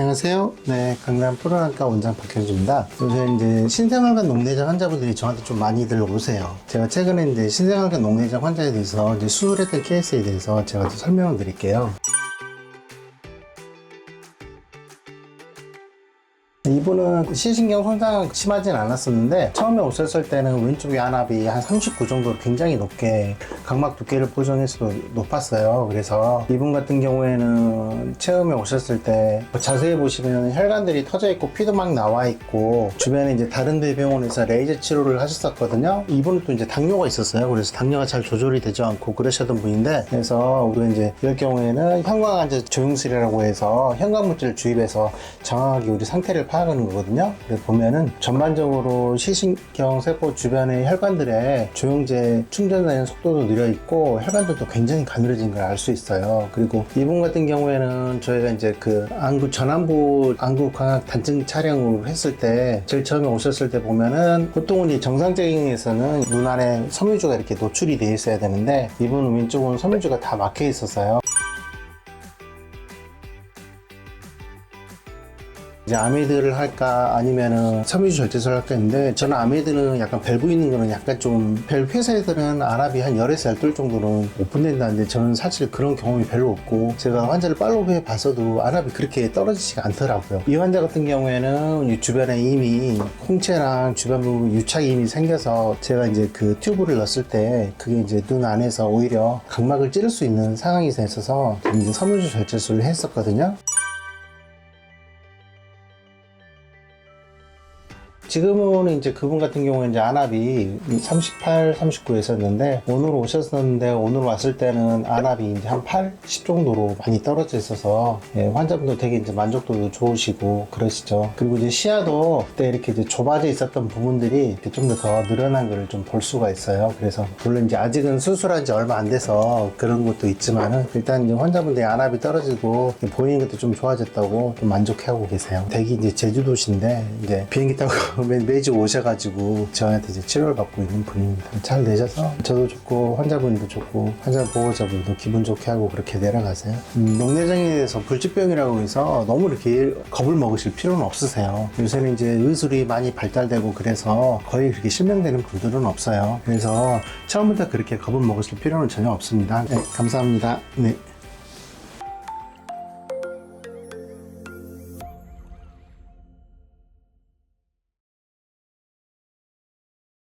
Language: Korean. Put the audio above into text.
안녕하세요. 네, 강남 프로랑과 원장 박현주입니다. 요새 이제 신생활관 녹내장 환자분들이 저한테 좀 많이들 오세요. 제가 최근에 이제 신생활관 녹내장 환자에 대해서 이제 수술했던 케이스에 대해서 제가 좀 설명을 드릴게요. 이분은 시신경 손상 심하진 않았었는데 처음에 오셨을 때는 왼쪽 안압이 한 39 정도로 굉장히 높게 각막 두께를 보정해서도 높았어요. 그래서 이분 같은 경우에는 처음에 오셨을 때뭐 자세히 보시면 혈관들이 터져 있고 피도 막 나와 있고 주변에 이제 다른 대병원에서 레이저 치료를 하셨었거든요. 이분은 또 이제 당뇨가 있었어요. 그래서 당뇨가 잘 조절이 되지 않고 그러셨던 분인데 그래서 우리 이제 이럴 경우에는 형광환자 조영술이라고 해서 현관물질을 주입해서 정확하게 우리 상태를 파악하는 거거든요. 보면은 전반적으로 시신경 세포 주변의 혈관들의 조영제 충전되는 속도도 느려 있고 혈관들도 굉장히 가늘어진 걸 알 수 있어요. 그리고 이분 같은 경우에는 저희가 이제 그 안구 전환부 안구 광학 단층 촬영을 했을 때 제일 처음에 오셨을 때 보면은 보통은 이 정상적인에서는 눈 안에 섬유주가 이렇게 노출이 돼 있어야 되는데 이분은 왼쪽은 섬유주가 다 막혀 있었어요. 이제 아메드를 할까 아니면은 섬유주 절제술을 할까 했는데 저는 아메드는 약간 밸브 있는 거는 약간 좀 밸브 회사에서는 아랍이 한 열에서 열둘 정도는 오픈된다는데 저는 사실 그런 경험이 별로 없고 제가 환자를 팔로우 해 봤어도 아랍이 그렇게 떨어지지가 않더라고요. 이 환자 같은 경우에는 이 주변에 이미 홍채랑 주변 부분 유착이 이미 생겨서 제가 이제 그 튜브를 넣었을 때 그게 이제 눈 안에서 오히려 각막을 찌를 수 있는 상황이 있어서 이제 섬유주 절제술을 했었거든요 지금은 이제 그분 같은 경우는 이제 안압이 38, 39였었는데 오늘 오셨었는데 오늘 왔을 때는 안압이 이제 한 8, 10 정도로 많이 떨어져 있어서 예, 환자분도 되게 이제 만족도도 좋으시고 그러시죠. 그리고 이제 시야도 그때 이렇게 이제 좁아져 있었던 부분들이 좀 더 더 늘어난 걸좀볼 수가 있어요. 그래서 물론 이제 아직은 수술한 지 얼마 안 돼서 그런 것도 있지만은 일단 이제 환자분들이 안압이 떨어지고 보이는 것도 좀 좋아졌다고 좀 만족해하고 계세요. 댁이 이제 제주도시인데 이제 비행기 타고 매, 매주 오셔가지고 저한테 이제 치료를 받고 있는 분입니다. 잘 되셔서 저도 좋고 환자분도 좋고 환자 보호자분도 기분 좋게 하고 그렇게 내려가세요. 음, 녹내장에 대해서 불치병이라고 해서 너무 이렇게 겁을 먹으실 필요는 없으세요. 요새는 이제 의술이 많이 발달되고 그래서 거의 그렇게 실명되는 분들은 없어요. 그래서 처음부터 그렇게 겁을 먹으실 필요는 전혀 없습니다. 네, 감사합니다. 네.